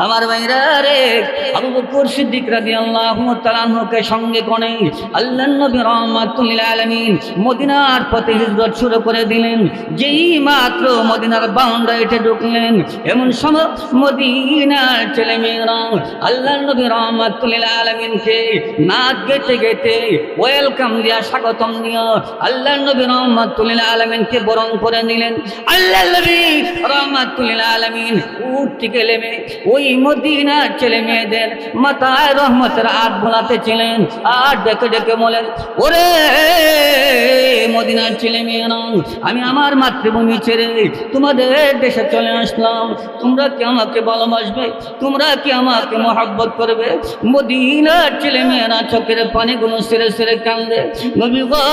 আমার ভাইরা রে, আবু বকর সিদ্দিক রাদিয়াল্লাহু তাআলাকে সঙ্গে কোনে আল্লাহর নবী রাহমাতুল আলামিন মদিনার পথে হিজরত শুরু করে দিলেন। যেই মাত্র মদিনার বাউন্ডারিতে ঢুকলেন, এমন সময় মদিনার ছেলে মেয়েরা আল্লাহর নবী রাহমাতুল আলামিনকে নাচ গেতে গেতে ওয়েলকাম দিয়া স্বাগতম দিয়া আল্লাহর নবী রহমাতুল আলামিনকে বরণ করে নিলেন। আল্লাহ নবী রহমাতুল আলামিন উঠ থেকে নেমে ওই মদিনার ছেলে মেয়েদের মাথায় রহমতের হাত বোলাতে ছিলেন। আর ডেকে ডেকে বলেন ওরে মদিনার ছেলে মেয়েরা আমি আমার মাতৃভূমি ছেড়ে তোমাদের দেশে চলে আসলাম। তোমরা কি আমাকে ভালোবাসবে? তোমরা কি আমাকে মহাব্বত করবে? মদিনার ছেলে মেয়েরা চোখের পানিগুলো সেরে সেরে কান্দে। গো,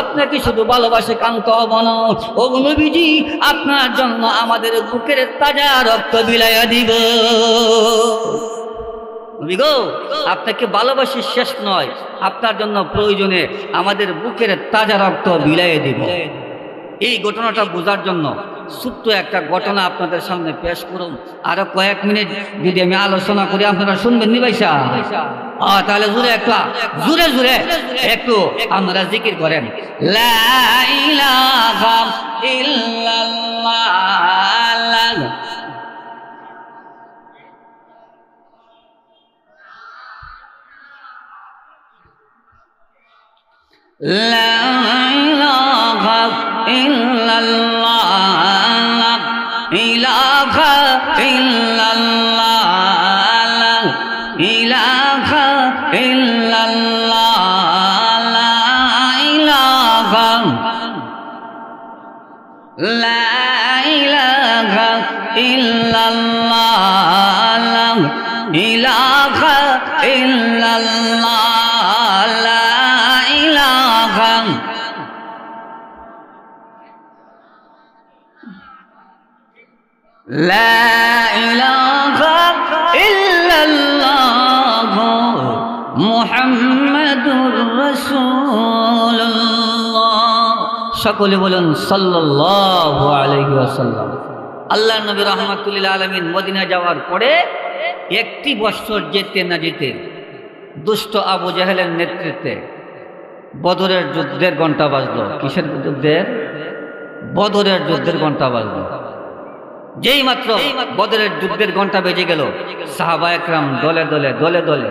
আপনাকে শুধু ভালোবাসে কান্ত হব না। ও নবীজি, আপনার জন্য আমাদের বুকের তাজা রক্ত বিলাইয়া দিব। আপনাকে ভালোবাসি শেষ নয়। আপনার জন্য প্রয়োজনে আমাদের বুকের তাজা রক্ত বিলাইয়ে দিব। এই ঘটনাটা বোঝার জন্য ছোট্ট একটা ঘটনা আপনাদের সামনে পেশ করুন। আরও কয়েক মিনিট যদি আমি আলোচনা করি, আপনারা শুনবেন নি ভাইসা? তাহলে জুড়ে একটা জুড়ে জুড়ে একটু আপনারা জিকির করেন। লা ইল্লাল্লাহ। لا إله إلا الله إله إلا الله إله إلا الله لا إله لا إله إلا الله إله إلا الله لا إله إلا الله محمد رسول الله সকলে বলুন সাল্লাল্লাহু আলাইহি ওয়াসাল্লাম আল্লাহ নবী রহমাতুল্লাহ আলমিন মদিনা যাওয়ার পরে একটি বছর যেতে না যেতে দুষ্ট আবু জাহেলের নেতৃত্বে বদরের যুদ্ধের ঘন্টা বাজলো কিসের যুদ্ধের বদরের যুদ্ধের ঘণ্টা বাজলো। যেই মাত্র বদরের যুদ্ধের ঘণ্টা বেজে গেল, সাহাবা একরাম দলে দলে দলে দলে,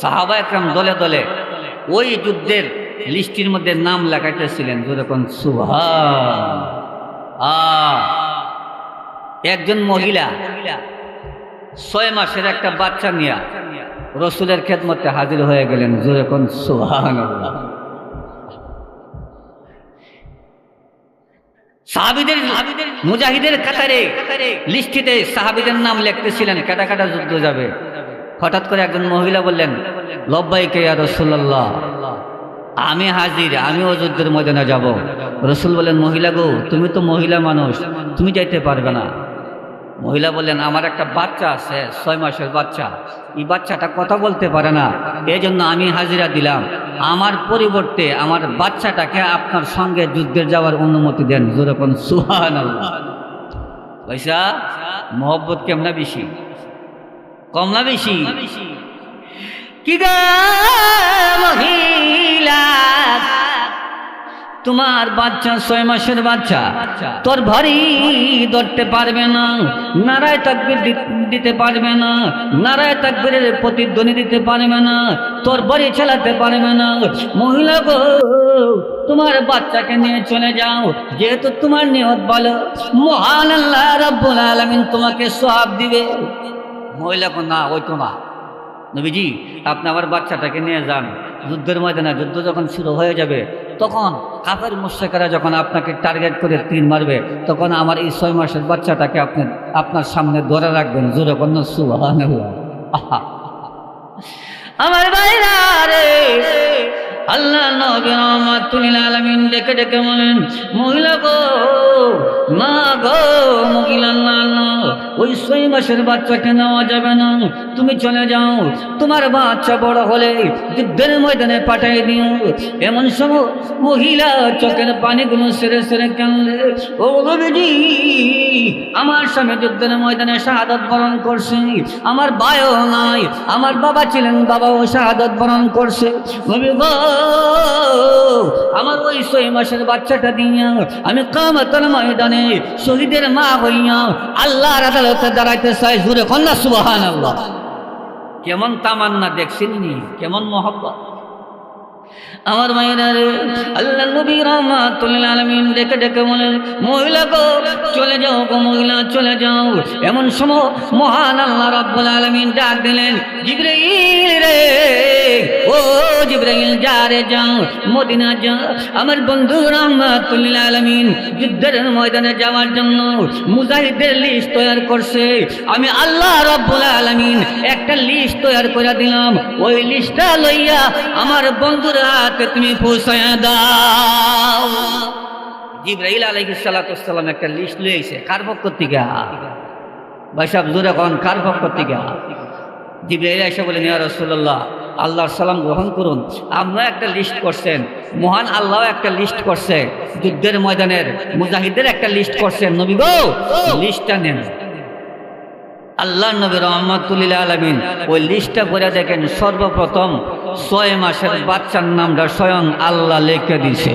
সাহাবা একরাম দলে দলে ওই যুদ্ধের লিস্টির মধ্যে নাম লেখাইতেছিলেন যেরকম আ একজন মহিলা ছয় মাসের একটা বাচ্চা নিয়ে রসুলের খেদমতে হাজির হয়ে গেলেন যেরকম সুহান সাহাবিদের মুজাহিদের কাতারে লিস্টিতে সাহাবিদের নাম লিখতেছিলেন, কাটা কাটা যুদ্ধ যাবে। হঠাৎ করে একজন মহিলা বললেন লব্বাই কে রসুল্লাহ আমি হাজির আমিও যুদ্ধের ময়দানে যাব। রসুল বলেন মহিলা গো, তুমি তো মহিলা মানুষ, তুমি যাইতে পারবে না। মহিলা বললেন, আমার একটা বাচ্চা আছে, ছয় মাসের বাচ্চা। এই বাচ্চাটা কথা বলতে পারে না। এই জন্য আমি হাজিরা দিলাম। আমার পরিবর্তে আমার বাচ্চাটাকে আপনার সঙ্গে যুদ্ধের যাওয়ার অনুমতি দেন। যেরকম সুহান পয়সা, মোহব্বত কেমনা বেশি? কম না বেশি? কি গা মহিলা? তোমার বাচ্চা, ছয় মাসের বাচ্চা। তোর ভারী ধরতে পারবে না, নারায় তাকবির দিতে পারবে না, নারায় তাকবিরের প্রতিধ্বনি দিতে পারবে না, তোর বাড়ি চালাতে পারবে না। মহিলা গো, তোমার বাচ্চাকে নিয়ে চলে যাও, যেহেতু তোমার নিয়ত ভালো। মহান আল্লাহ রাব্বুল আলামিন তোমাকে সওয়াব দিবে। মহিলা কো না, ওই তো না। নবীজি, আপনি আমার বাচ্চাটাকে নিয়ে যান। যুদ্ধের ময়দানে, যুদ্ধ যখন শুরু হয়ে যাবে তখন কাপের মুশ্রেকেরা যখন আপনাকে টার্গেট করে তীর মারবে, তখন আমার এই ছয় মাসের বাচ্চাটাকে আপনি আপনার সামনে ধরে রাখবেন। জোরে কন্য সুবাহ আমার বাইরা রে, আল্লাহ ডেকে ডেকে বলেন মহিলা গো ওই যাবে না। তুমি চলে যাও তোমার বাচ্চা বড় হলে যুদ্ধের ময়দানে পাঠিয়ে দিও। এমন সব মহিলা চোখের পানিগুলো সেরে সেরে কানলে ও নবীজি আমার স্বামী যুদ্ধের ময়দানে শাহাদত বরণ করছে। আমার বায়ও নাই আমার বাবা ছিলেন বাবাও শাহাদত বরণ করছে। নবী গো, আমার ওই ছয় মাসের বাচ্চাটা দিয়া আমি কামতল ময়দানে শহীদের মা হইয়া আল্লাহর আদালতে দাঁড়াইতে চাই জুড়ে কন্যা সুবাহান আল্লাহ কেমন তামান্না দেখছেন নি? কেমন মহব্বত? আমার মায়েরা রে, আল্লাহ নবী রহমাতুল আলামিন ডেকে ডেকে বলেন মহিলা গো, চলে যাও গো মহিলা, চলে যাও। এমন সময় মহান আল্লাহ রাব্বুল আলামিন ডাক দিলেন, জিবরাইল রে, ও জিবরাইল, যা রে যাও, মদিনা যা। আমার বন্ধু রহমাতুল আলামিন যুদ্ধের ময়দানে যাওয়ার জন্য মুজাহিদের লিস্ট তৈরি করছে। আমি আল্লাহ রাব্বুল আলামিন একটা লিস্ট তৈরি করে দিলাম। ওই লিস্টটা লইয়া আমার বন্ধুর হাতে তুমি পৌঁছায়া দাও। জিব্রাইল আলাইহিস সালাতু সালাম একটা লিস্ট লইছে কার পক্ষ থেকে? ভাই সাহেব, জোরে কোন, কার পক্ষ থেকে? জিব্রাইল এসে বলেন, ইয়া রাসূলুল্লাহ, আল্লাহর সালাম গ্রহণ করুন। আমরা একটা লিস্ট করছেন, মহান আল্লাহ একটা লিস্ট করছে, যুদ্ধের ময়দানের মুজাহিদের একটা লিস্ট করছেন। নবী গো লিস্টটা নেন। আল্লাহ নবী রহমতুল্লাহ আলমিন ওই লিস্টটা করে দেখেন সর্বপ্রথম ছয় মাসের বাচ্চার নামটা স্বয়ং আল্লাহ লিখে দিছে